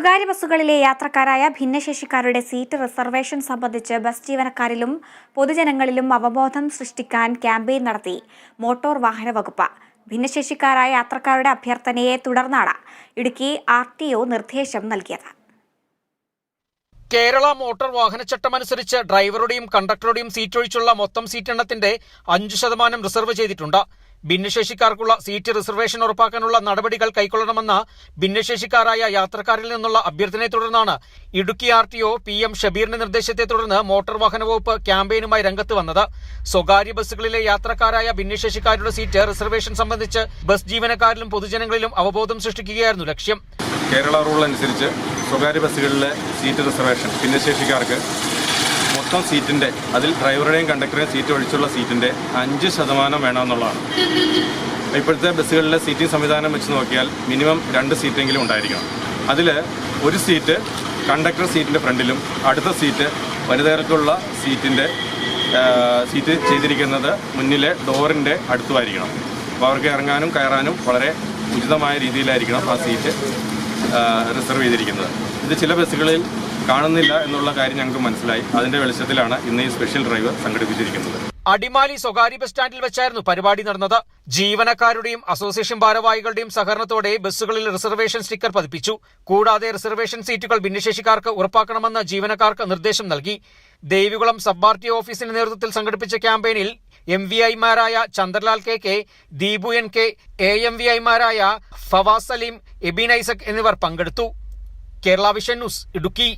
സ്വകാര്യ ബസ്സുകളിലെ യാത്രക്കാരായ ഭിന്നശേഷിക്കാരുടെ സീറ്റ് റിസർവേഷൻ സംബന്ധിച്ച് ബസ് ജീവനക്കാരിലും പൊതുജനങ്ങളിലും അവബോധം സൃഷ്ടിക്കാൻ ക്യാമ്പയിൻ നടത്തി മോട്ടോർ വാഹന വകുപ്പ്. ഭിന്നശേഷിക്കാരായ യാത്രക്കാരുടെ അഭ്യർത്ഥനയെ തുടർന്നാണ് ഇടുക്കി ആർ ടി ഒ നിർദ്ദേശം നൽകിയത്. കേരള മോട്ടോർ വാഹന ചട്ടമനുസരിച്ച് ഡ്രൈവറുടെയും കണ്ടക്ടറുടെയും സീറ്റ് ഒഴിച്ചുള്ള മൊത്തം സീറ്റ് എണ്ണത്തിന്റെ അഞ്ചു ശതമാനം റിസർവ് ചെയ്തിട്ടുണ്ട്. ഭിന്നശേഷിക്കാർക്കുള്ള സീറ്റ് റിസർവേഷൻ ഉറപ്പാക്കാനുള്ള നടപടികൾ കൈക്കൊള്ളണമെന്ന ഭിന്നശേഷിക്കാരായ യാത്രക്കാരിൽ നിന്നുള്ള അഭ്യർത്ഥനയെ തുടർന്നാണ് Idukki R T O P M ഷബീറിന്റെ നിർദ്ദേശത്തെ തുടർന്ന് മോട്ടോർ വാഹന വകുപ്പ് ക്യാമ്പയിനുമായി രംഗത്ത് വന്നത്. സ്വകാര്യ ബസ്സുകളിലെ യാത്രക്കാരായ ഭിന്നശേഷിക്കാരുടെ സീറ്റ് റിസർവേഷൻ സംബന്ധിച്ച് ബസ് ജീവനക്കാരിലും പൊതുജനങ്ങളിലും അവബോധം സൃഷ്ടിക്കുകയായിരുന്നു ലക്ഷ്യം. കേരള റൂൾ അനുസരിച്ച് സ്വകാര്യ ബസ്സുകളിലെ സീറ്റ് റിസർവേഷൻ ഭിന്നശേഷിക്കാർക്ക് മൊത്തം സീറ്റിന്റെ അതിൽ ഡ്രൈവറുടെയും കണ്ടക്ടറുടെയും സീറ്റ് ഒഴിച്ചുള്ള സീറ്റിന്റെ അഞ്ച് ശതമാനം വേണമെന്നുള്ളതാണ്. ഇപ്പോഴത്തെ ബസ്സുകളിലെ സീറ്റിംഗ് സംവിധാനം വെച്ച് നോക്കിയാൽ മിനിമം രണ്ട് സീറ്റെങ്കിലും ഉണ്ടായിരിക്കണം. അതിൽ ഒരു സീറ്റ് കണ്ടക്ടർ സീറ്റിന്റെ ഫ്രണ്ടിലും അടുത്ത സീറ്റ് വനിതകൾക്കുള്ള സീറ്റിന്റെ സീറ്റ് ചെയ്തിരിക്കുന്നത് മുന്നിലെ ഡോറിന്റെ അടുത്തുമായിരിക്കണം. അപ്പോൾ അവർക്ക് ഇറങ്ങാനും കയറാനും വളരെ ഉചിതമായ രീതിയിലായിരിക്കണം ആ സീറ്റ് റിസർവ് ചെയ്തിരിക്കുന്നത്. ഇത് ചില ബസ്സുകളിൽ കാണുന്നില്ല എന്നുള്ള കാര്യം ഞങ്ങൾക്ക് മനസ്സിലായി. അതിന്റെ വെളിച്ചത്തിലാണ് ഇന്ന് ഈ സ്പെഷ്യൽ ഡ്രൈവ് സംഘടിപ്പിച്ചിരിക്കുന്നത്. അടിമാലി സ്വകാര്യ ബസ് സ്റ്റാൻഡിൽ വെച്ചായിരുന്നു പരിപാടി നടന്നത്. ജീവനക്കാരുടെയും അസോസിയേഷൻ ഭാരവാഹികളുടെയും സഹകരണത്തോടെ ബസ്സുകളിൽ റിസർവേഷൻ സ്റ്റിക്കർ പതിപ്പിച്ചു. കൂടാതെ റിസർവേഷൻ സീറ്റുകൾ ഭിന്നശേഷിക്കാർക്ക് ഉറപ്പാക്കണമെന്ന് ജീവനക്കാർക്ക് നിർദ്ദേശം നൽകി. ദേവികുളം സബ് ആർ ടി ഓഫീസിന്റെ നേതൃത്വത്തിൽ സംഘടിപ്പിച്ച ക്യാമ്പയിനിൽ എം വി ഐമാരായ Chandralal K K Deepu N K A M V ഐമാരായ ഫവാസ് സലീം എബിൻ ഐസക് എന്നിവർ പങ്കെടുത്തു. Kerala vision news Idukki.